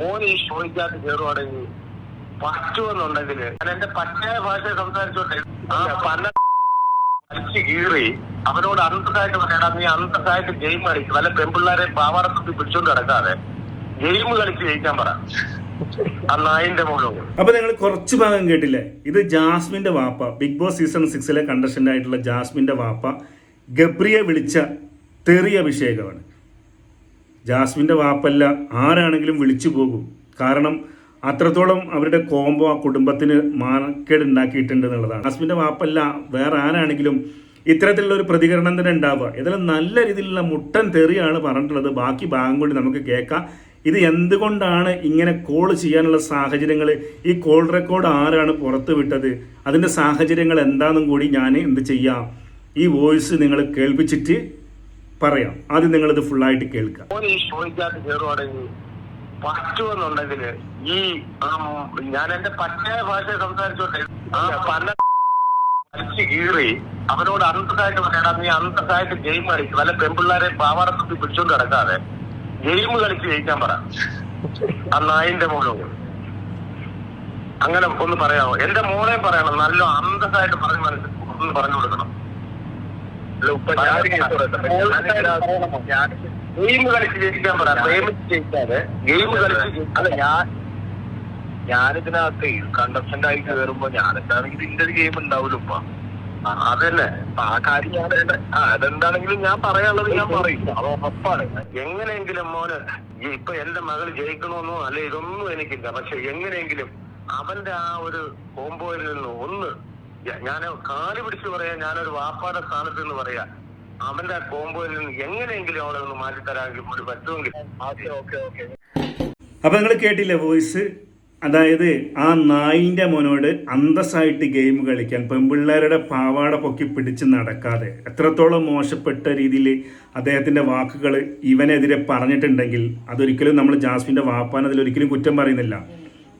മോൻ ഈ ഷോയ്ക്കകത്ത് കയറുവാണെങ്കിൽ പറ്റുമെന്നുണ്ടെങ്കിൽ ഞാൻ എന്റെ പറ്റായ ഭാഷ സംസാരിച്ചോട്ടെ. ആ പല കീറി അവനോട് അന്തസ്സായിട്ട് പറയടാ നീ അന്തസ്സായിട്ട് ഗെയിം കളിക്കും. വല്ല പെൺപിള്ളേരെ പാവാടത്തുമ്പി പിടിച്ചോണ്ട് കിടക്കാതെ ഗെയിം കളിച്ച് ജയിക്കാൻ പറ. അപ്പൊ നിങ്ങൾ കുറച്ച് ഭാഗം കേട്ടില്ലേ? ഇത് ജാസ്മിന്റെ വാപ്പ. ബിഗ് ബോസ് സീസൺ സിക്സിലെ കണ്ടസ്റ്റന്റ് ആയിട്ടുള്ള ജാസ്മിന്റെ വാപ്പ ഗബ്രിയെ വിളിച്ച തെറിയ അഭിഷേകമാണ്. ജാസ്മിന്റെ വാപ്പല്ല ആരാണെങ്കിലും വിളിച്ചു പോകും. കാരണം അത്രത്തോളം അവരുടെ കോംബോ ആ കുടുംബത്തിന് മാനക്കേട് ഉണ്ടാക്കിയിട്ടുണ്ട് എന്നുള്ളതാണ് ജാസ്മിന്റെ വാപ്പല്ല വേറെ ആരാണെങ്കിലും ഇത്തരത്തിലുള്ള ഒരു പ്രതികരണം തന്നെ ഉണ്ടാവുക. ഏതായാലും നല്ല രീതിയിലുള്ള മുട്ടൻ തെറിയാണ് പറഞ്ഞിട്ടുള്ളത്. ബാക്കി ഭാഗം കൂടി നമുക്ക് കേൾക്കാം. ഇത് എന്തുകൊണ്ടാണ് ഇങ്ങനെ കോൾ ചെയ്യാനുള്ള സാഹചര്യങ്ങൾ? ഈ കോൾ റെക്കോർഡ് ആരാണ് പുറത്തു വിട്ടത്? അതിന്റെ സാഹചര്യങ്ങൾ എന്താണെന്നും കൂടി ഞാൻ എന്ത് ചെയ്യാം? ഈ വോയിസ് നിങ്ങൾ കേൾപ്പിച്ചിട്ട് പറയാം. ആദ്യം നിങ്ങളിത് ഫുള്ളായിട്ട് കേൾക്കുക. പറ്റുമെന്നുണ്ടെങ്കിൽ ഈ ഞാൻ എന്റെ പറ്റായ ഭാഷ സംസാരിച്ചോട്ടെ. ആ പല വലിച്ചു കീറി അവനോട് അന്തസ്സായിട്ട് പറയണം. നീ അന്തസ്സായിട്ട് ഗെയിം കളിച്ച് വല്ല പെമ്പിള്ളേരെ പാവാടത്തുമ്പി പിടിച്ചോണ്ട് കിടക്കാതെ ഗെയിം കളിച്ച് ജയിക്കാൻ പറ. ആ നായിന്റെ മോളും. അങ്ങനെ ഒന്ന് പറയാമോ? എന്റെ മോളെ പറയണം. നല്ല അന്തസ്സായിട്ട് പറഞ്ഞ് മനസ്സിൽ ഒന്ന് പറഞ്ഞു കൊടുക്കണം. ഗെയിം കളിച്ച് ജയിക്കാൻ പറ പ്രേമിച്ച് ജയിക്കാതെ ഗെയിം കളിച്ച് അല്ല ഞാൻ ഞാനിതിനകത്ത് കണ്ടസ്റ്റന്റ് ആയി കയറുമ്പോ ഞാനെന്താണെങ്കിലും ഇതിന്റെ ഒരു ഗെയിം ഉണ്ടാവില്ല ഇപ്പൊ അതന്നെ ആ കാര്യം ഞാൻ ആ അതെന്താണെങ്കിലും ഞാൻ പറയാനുള്ളത് ഞാൻ പറയും അത് ഉറപ്പാണ് എങ്ങനെയെങ്കിലും മോന് ഇപ്പൊ എന്റെ മകൾ ജയിക്കണമെന്നോ അല്ലെ ഇതൊന്നും എനിക്കില്ല പക്ഷെ എങ്ങനെയെങ്കിലും അവന്റെ ആ ഒരു കോമ്പോയിൽ നിന്ന് ഒന്ന് ഞാൻ കാൽ പിടിച്ച് പറയാ ഞാനൊരു വാപ്പാടെ സ്ഥാനത്ത് നിന്ന് പറയാ. അവന്റെ ആ കോമ്പോയിൽ നിന്ന് എങ്ങനെയെങ്കിലും അവളെ ഒന്ന് മാറ്റി തരാമെങ്കിൽ കൂടി പറ്റുമെങ്കിൽ അപ്പൊ ഓക്കെ ഓക്കെ അപ്പോൾ നിങ്ങൾ കേട്ടില്ലേ വോയിസ്? അതായത് ആ നായിന്റെ മോനോട് അന്തസ്സായിട്ട് ഗെയിം കളിക്കാൻ പെൺപിള്ളേരുടെ പാവാട പൊക്കി പിടിച്ച് നടക്കാതെ എത്രത്തോളം മോശപ്പെട്ട രീതിയിൽ അദ്ദേഹത്തിന്റെ വാക്കുകൾ ഇവനെതിരെ പറഞ്ഞിട്ടുണ്ടെങ്കിൽ അതൊരിക്കലും നമ്മൾ ജാസ്മിന്റെ വാപ്പാൻ അതിലൊരിക്കലും കുറ്റം പറയുന്നില്ല.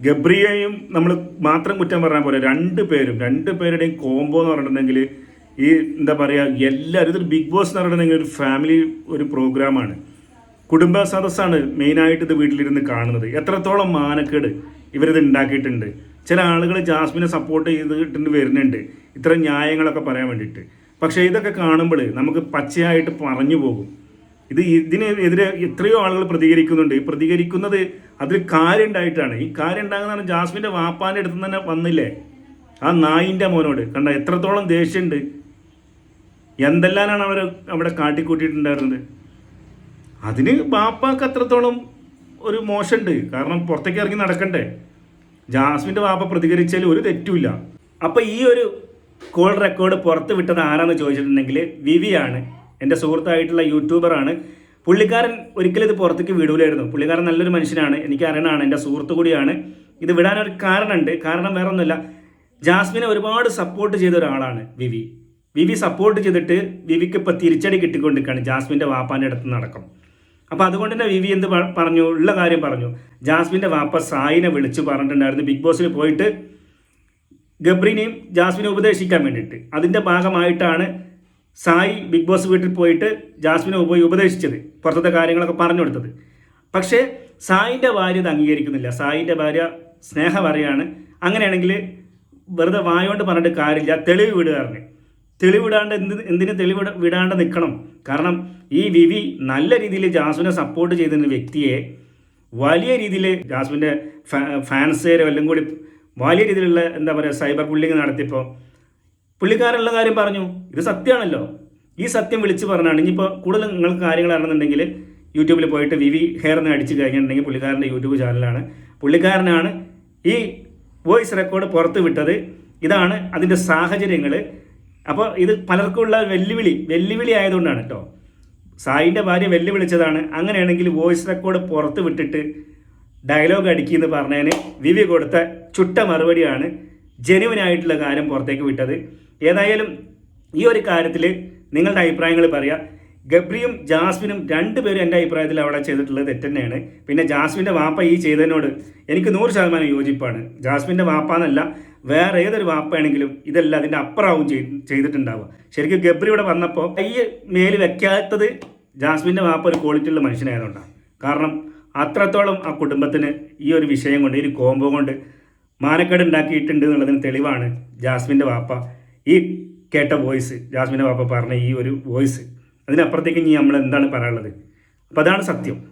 ഗബ്രിയെയും നമ്മൾ മാത്രം കുറ്റം പറഞ്ഞാൽ പോലെ രണ്ട് പേരും രണ്ട് പേരുടെയും കോംബോ എന്ന് പറഞ്ഞിട്ടുണ്ടെങ്കിൽ ഈ എന്താ പറയുക എല്ലാവരും ഇതൊരു ബിഗ് ബോസ് എന്ന് പറഞ്ഞിട്ടുണ്ടെങ്കിൽ ഒരു ഫാമിലി ഒരു പ്രോഗ്രാമാണ് കുടുംബ സദസ്സാണ് മെയിനായിട്ട് ഇത് വീട്ടിലിരുന്ന് കാണുന്നത്. എത്രത്തോളം മാനക്കേട് ഇവരിത് ഉണ്ടാക്കിയിട്ടുണ്ട് ചില ആളുകൾ ജാസ്മിനെ സപ്പോർട്ട് ചെയ്തിട്ട് വരുന്നുണ്ട്. ഇത്ര ന്യായങ്ങളൊക്കെ പറയാൻ വേണ്ടിയിട്ട്. പക്ഷേ ഇതൊക്കെ കാണുമ്പോൾ നമുക്ക് പച്ചയായിട്ട് പറഞ്ഞു പോകും. ഇത് ഇതിനെതിരെ എത്രയോ ആളുകൾ പ്രതികരിക്കുന്നുണ്ട്. ഈ പ്രതികരിക്കുന്നത് അതിൽ കാര്യം ഉണ്ടായിട്ടാണ് ഈ കാര്യം ഉണ്ടാകുന്നതാണ് ജാസ്മിന്റെ വാപ്പാന്റെ അടുത്ത് തന്നെ വന്നില്ലേ? ആ നായിന്റെ മോനോട്. കണ്ട എത്രത്തോളം ദേഷ്യമുണ്ട്. എന്തെല്ലാമാണ് അവർ അവിടെ കാട്ടിക്കൂട്ടിയിട്ടുണ്ടായിരുന്നത്? അതിന് ബാപ്പാക്ക് അത്രത്തോളം ഒരു മോശമുണ്ട്. കാരണം പുറത്തേക്ക് ഇറങ്ങി നടക്കണ്ടേ. ജാസ്മിന്റെ വാപ്പ പ്രതികരിച്ചാൽ ഒരു തെറ്റുമില്ല. അപ്പോൾ ഈ ഒരു കോൾ റെക്കോർഡ് പുറത്ത് വിട്ടത് ആരാണെന്ന് ചോദിച്ചിട്ടുണ്ടെങ്കിൽ വിവിയാണ്. എന്റെ സുഹൃത്തായിട്ടുള്ള യൂട്യൂബറാണ്. പുള്ളിക്കാരൻ ഒരിക്കലും ഇത് പുറത്തേക്ക് വിടൂലായിരുന്നു. പുള്ളിക്കാരൻ നല്ലൊരു മനുഷ്യനാണ്. എനിക്ക് അറിയണമാണ് എന്റെ സുഹൃത്തു കൂടിയാണ്. ഇത് വിടാനൊരു കാരണമുണ്ട്. കാരണം വേറെ ഒന്നുമില്ല ജാസ്മിനെ ഒരുപാട് സപ്പോർട്ട് ചെയ്ത ഒരാളാണ് വിവി. വിവി സപ്പോർട്ട് ചെയ്തിട്ട് വിവിക്ക് ഇപ്പോൾ തിരിച്ചടി കിട്ടിക്കൊണ്ടിരിക്കുകയാണ് ജാസ്മിന്റെ വാപ്പാന്റെ അടുത്ത് നടക്കും അപ്പോൾ അതുകൊണ്ട് തന്നെ വിവി എന്ത് പറഞ്ഞു? ഉള്ള കാര്യം പറഞ്ഞു. ജാസ്മിന്റെ വാപ്പ സായിനെ വിളിച്ച് പറഞ്ഞിട്ടുണ്ടായിരുന്നു. ബിഗ് ബോസിൽ പോയിട്ട് ഗബ്രിനെയും ജാസ്മിനെ ഉപദേശിക്കാൻ വേണ്ടിയിട്ട്. അതിന്റെ ഭാഗമായിട്ടാണ് സായി ബിഗ് ബോസ് വീട്ടിൽ പോയിട്ട് ജാസ്മിനെ പോയി ഉപദേശിച്ചത്. പുറത്തത്തെ കാര്യങ്ങളൊക്കെ പറഞ്ഞു കൊടുത്തത്. പക്ഷേ സായിന്റെ ഭാര്യ ഇത് അംഗീകരിക്കുന്നില്ല. സായിന്റെ ഭാര്യ സ്നേഹ പറയാണ് അങ്ങനെയാണെങ്കിൽ വെറുതെ വായോണ്ട് പറഞ്ഞിട്ട് കാര്യമില്ല. തെളിവ് വിടുകാരന് തെളിവിടാണ്ട് എന്ത് എന്തിനു തെളിവ് വിടാണ്ട് നിൽക്കണം? കാരണം ഈ വിവി നല്ല രീതിയിൽ ജാസ്മിനെ സപ്പോർട്ട് ചെയ്തിരുന്ന വ്യക്തിയെ വലിയ രീതിയിൽ ജാസ്മിന്റെ ഫാൻസുകാരും എല്ലാം കൂടി വലിയ രീതിയിലുള്ള എന്താ പറയുക സൈബർ ബുള്ളിങ് നടത്തിയപ്പോൾ പുള്ളിക്കാരുള്ള കാര്യം പറഞ്ഞു. ഇത് സത്യമാണല്ലോ ഈ സത്യം വിളിച്ച് പറഞ്ഞാണ്. ഇനിയിപ്പോൾ കൂടുതൽ നിങ്ങൾക്ക് കാര്യങ്ങൾ അറിയണമെന്നുണ്ടെങ്കിൽ യൂട്യൂബിൽ പോയിട്ട് വി വി ഹെയർ എന്ന് അടിച്ച് കഴിഞ്ഞിട്ടുണ്ടെങ്കിൽ പുള്ളിക്കാരന്റെ യൂട്യൂബ് ചാനലാണ്. പുള്ളിക്കാരനാണ് ഈ വോയിസ് റെക്കോർഡ് പുറത്ത് വിട്ടത്. ഇതാണ് അതിന്റെ സാഹചര്യങ്ങൾ അപ്പോൾ ഇത് പലർക്കുമുള്ള വെല്ലുവിളി. വെല്ലുവിളി ആയതുകൊണ്ടാണ് കേട്ടോ. സായിന്റെ ഭാര്യ വെല്ലുവിളിച്ചതാണ്. അങ്ങനെയാണെങ്കിൽ വോയിസ് റെക്കോർഡ് പുറത്ത് വിട്ടിട്ട് ഡയലോഗ് അടിക്കുമെന്ന് പറഞ്ഞതിന് വിവി കൊടുത്ത ചുട്ട മറുപടിയാണ് ജെനുവിനായിട്ടുള്ള കാര്യം പുറത്തേക്ക് വിട്ടത്. ഏതായാലും ഈ ഒരു കാര്യത്തിൽ നിങ്ങളുടെ അഭിപ്രായങ്ങൾ പറയുക ഗബ്രിയും ജാസ്മിനും രണ്ടുപേരും എന്റെ അഭിപ്രായത്തിൽ അവിടെ ചെയ്തിട്ടുള്ളത് തെറ്റ് തന്നെയാണ്. പിന്നെ ജാസ്മിന്റെ വാപ്പ ഈ ചെയ്തതിനോട് എനിക്ക് നൂറ് ശതമാനം യോജിപ്പാണ്. ജാസ്മിന്റെ വാപ്പ എന്നല്ല വേറെ ഏതൊരു വാപ്പയാണെങ്കിലും ഇതെല്ലാം അതിന്റെ അപ്പുറമാവും ചെയ്- ചെയ്തിട്ടുണ്ടാവുക. ശരിക്കും ഗബ്രി ഇവിടെ വന്നപ്പോൾ കൈ മേൽ വെക്കാത്തത് ജാസ്മിന്റെ വാപ്പ ഒരു ക്വാളിറ്റി ഉള്ള മനുഷ്യനായതുകൊണ്ടാണ്. കാരണം അത്രത്തോളം ആ കുടുംബത്തിന് ഈ ഒരു വിഷയം കൊണ്ട് ഈ ഒരു കോംബോ കൊണ്ട് മാനക്കേട് ഉണ്ടാക്കിയിട്ടുണ്ട് എന്നുള്ളതിന് തെളിവാണ് ജാസ്മിന്റെ വാപ്പ. ഈ കേട്ട വോയിസ് ജാസ്മിന്റെ പാപ്പ പറഞ്ഞ ഈ ഒരു വോയിസ് അതിനപ്പുറത്തേക്ക് ഇനി നമ്മൾ എന്താണ് പറയാനുള്ളത്? അപ്പോൾ അതാണ് സത്യം.